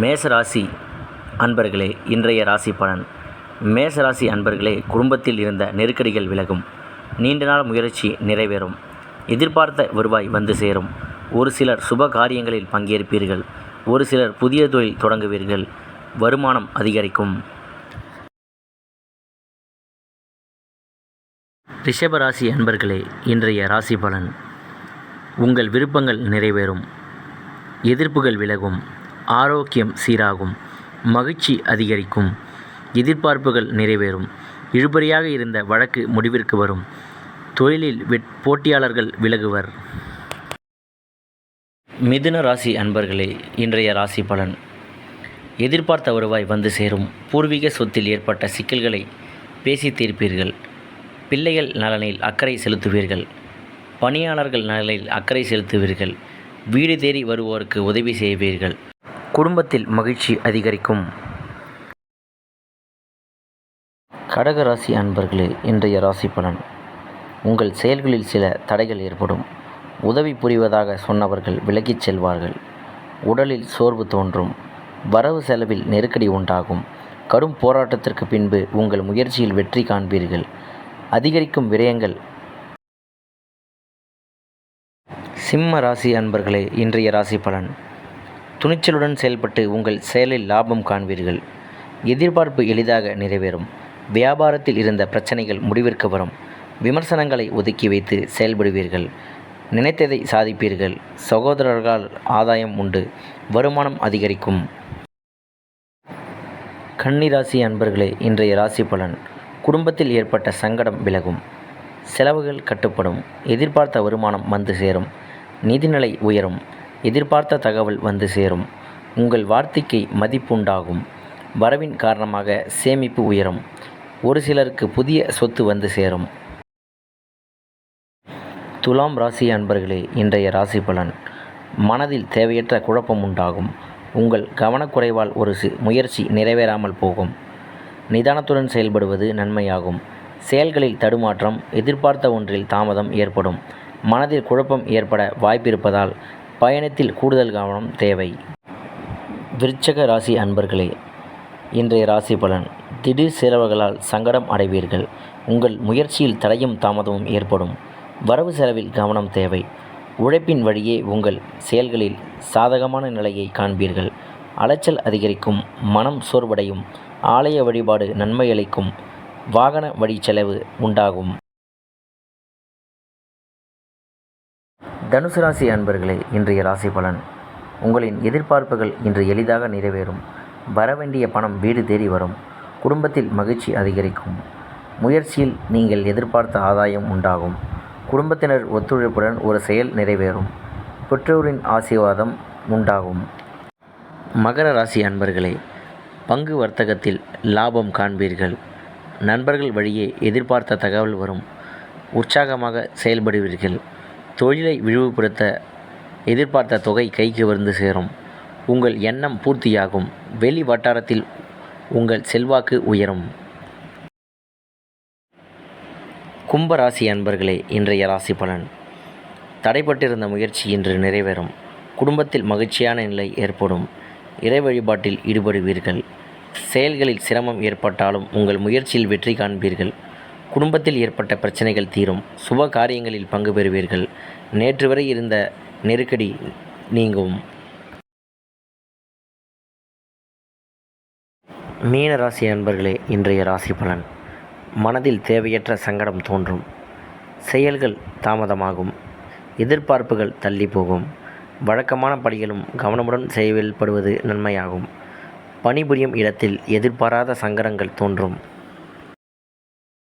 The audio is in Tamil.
மேசராசி அன்பர்களே இன்றைய ராசி பலன். மேசராசி அன்பர்களே குடும்பத்தில் இருந்த நெருக்கடிகள் விலகும். நீண்ட நாள் முயற்சி நிறைவேறும். எதிர்பார்த்த வருவாய் வந்து சேரும். ஒரு சிலர் சுப காரியங்களில் பங்கேற்பீர்கள். ஒரு சிலர் புதிய தொழில் தொடங்குவீர்கள். வருமானம் அதிகரிக்கும். ரிஷபராசி அன்பர்களே இன்றைய ராசி பலன். உங்கள் விருப்பங்கள் நிறைவேறும். எதிர்ப்புகள் விலகும். ஆரோக்கியம் சீராகும் மகிழ்ச்சி அதிகரிக்கும் எதிர்பார்ப்புகள் நிறைவேறும் இழுபறியாக இருந்த வழக்கு முடிவிற்கு வரும் தொழிலில் வெட் போட்டியாளர்கள் விலகுவர். மிதுன ராசி அன்பர்களே இன்றைய ராசி பலன். எதிர்பார்த்த வருவாய் வந்து சேரும் பூர்வீக சொத்தில் ஏற்பட்ட சிக்கல்களை பேசி தீர்ப்பீர்கள். பிள்ளைகள் நலனில் அக்கறை செலுத்துவீர்கள். பணியாளர்கள் நலனில் அக்கறை செலுத்துவீர்கள். வீடு தேடி வருவோருக்கு உதவி செய்வீர்கள். குடும்பத்தில் மகிழ்ச்சி அதிகரிக்கும். கடக ராசி அன்பர்களே இன்றைய ராசி பலன். உங்கள் செயல்களில் சில தடைகள் ஏற்படும். உதவி புரிவதாக சொன்னவர்கள் விலகிச் செல்வார்கள். உடலில் சோர்வு தோன்றும். வரவு செலவில் நெருக்கடி உண்டாகும். கடும் போராட்டத்திற்கு பின்பு உங்கள் முயற்சியில் வெற்றி காண்பீர்கள். அதிகரிக்கும் விரயங்கள். சிம்ம ராசி அன்பர்களே இன்றைய ராசி பலன். துணிச்சலுடன் செயல்பட்டு உங்கள் செயலில் லாபம் காண்பீர்கள். எதிர்பார்ப்பு எளிதாக நிறைவேறும். வியாபாரத்தில் இருந்த பிரச்சனைகள் முடிவிற்கு வரும். விமர்சனங்களை ஒதுக்கி வைத்து செயல்படுவீர்கள். நினைத்ததை சாதிப்பீர்கள். சகோதரர்களால் ஆதாயம் உண்டு. வருமானம் அதிகரிக்கும். கன்னிராசி அன்பர்களே இன்றைய ராசி பலன். குடும்பத்தில் ஏற்பட்ட சங்கடம் விலகும். செலவுகள் கட்டுப்படும். எதிர்பார்த்த வருமானம் வந்து சேரும். நிதிநிலை உயரும். எதிர்பார்த்த தகவல் வந்து சேரும். உங்கள் வார்த்தைக்கு மதிப்புண்டாகும். வரவின் காரணமாக சேமிப்பு உயரும். ஒரு சிலருக்கு புதிய சொத்து வந்து சேரும். துலாம் ராசி அன்பர்களே இன்றைய ராசி பலன். மனதில் தேவையற்ற குழப்பம் உண்டாகும். உங்கள் கவனக்குறைவால் ஒரு முயற்சி நிறைவேறாமல் போகும். நிதானத்துடன் செயல்படுவது நன்மையாகும். செயல்களில் தடுமாற்றம் எதிர்பார்த்த ஒன்றில் தாமதம் ஏற்படும். மனதில் குழப்பம் ஏற்பட வாய்ப்பிருப்பதால் பயணத்தில் கூடுதல் கவனம் தேவை. விருச்சக ராசி அன்பர்களே இன்றைய ராசி பலன் திடீர் செலவுகளால் சங்கடம் அடைவீர்கள். உங்கள் முயற்சியில் தடையும் தாமதமும் ஏற்படும். வரவு செலவில் கவனம் தேவை. உழைப்பின் வழியே உங்கள் செயல்களில் சாதகமான நிலையை காண்பீர்கள். அலைச்சல் அதிகரிக்கும் மனம் சோர்வடையும் ஆலய வழிபாடு நன்மை அளிக்கும் வாகன வழி செலவு உண்டாகும். தனுசு ராசி அன்பர்களே இன்றைய ராசி பலன். உங்களின் எதிர்பார்ப்புகள் இன்று எளிதாக நிறைவேறும். வரவேண்டிய பணம் வீடு தேடி வரும். குடும்பத்தில் மகிழ்ச்சி அதிகரிக்கும். முயற்சியில் நீங்கள் எதிர்பார்த்த ஆதாயம் உண்டாகும். குடும்பத்தினர் ஒத்துழைப்புடன் ஒரு செயல் நிறைவேறும். பெற்றோரின் ஆசீர்வாதம் உண்டாகும். மகர ராசி அன்பர்களே பங்கு வர்த்தகத்தில் லாபம் காண்பீர்கள். நண்பர்கள் வழியே எதிர்பார்த்த தகவல் வரும். உற்சாகமாக செயல்படுவீர்கள். தொழிலை விரிவுபடுத்த எதிர்பார்த்த தொகை கைக்கு வந்து சேரும். உங்கள் எண்ணம் பூர்த்தியாகும். வெளி வட்டாரத்தில் உங்கள் செல்வாக்கு உயரும். கும்பராசி அன்பர்களே இன்றைய ராசி பலன். தடைப்பட்டிருந்த முயற்சி இன்று நிறைவேறும். குடும்பத்தில் மகிழ்ச்சியான நிலை ஏற்படும். இறை வழிபாட்டில் ஈடுபடுவீர்கள். செயல்களில் சிரமம் ஏற்பட்டாலும் உங்கள் முயற்சியில் வெற்றி காண்பீர்கள். குடும்பத்தில் ஏற்பட்ட பிரச்சனைகள் தீரும். சுப காரியங்களில் பங்கு பெறுவீர்கள். நேற்று வரை இருந்த நெருக்கடி நீங்கும். மீன ராசி அன்பர்களே இன்றைய ராசி பலன். மனதில் தேவையற்ற சங்கடம் தோன்றும். செயல்கள் தாமதமாகும். எதிர்பார்ப்புகள் தள்ளி போகும். வழக்கமான பணிகளும் கவனமுடன் செயல்படுவது நன்மையாகும். பணிபுரியும் இடத்தில் எதிர்பாராத சங்கடங்கள் தோன்றும்.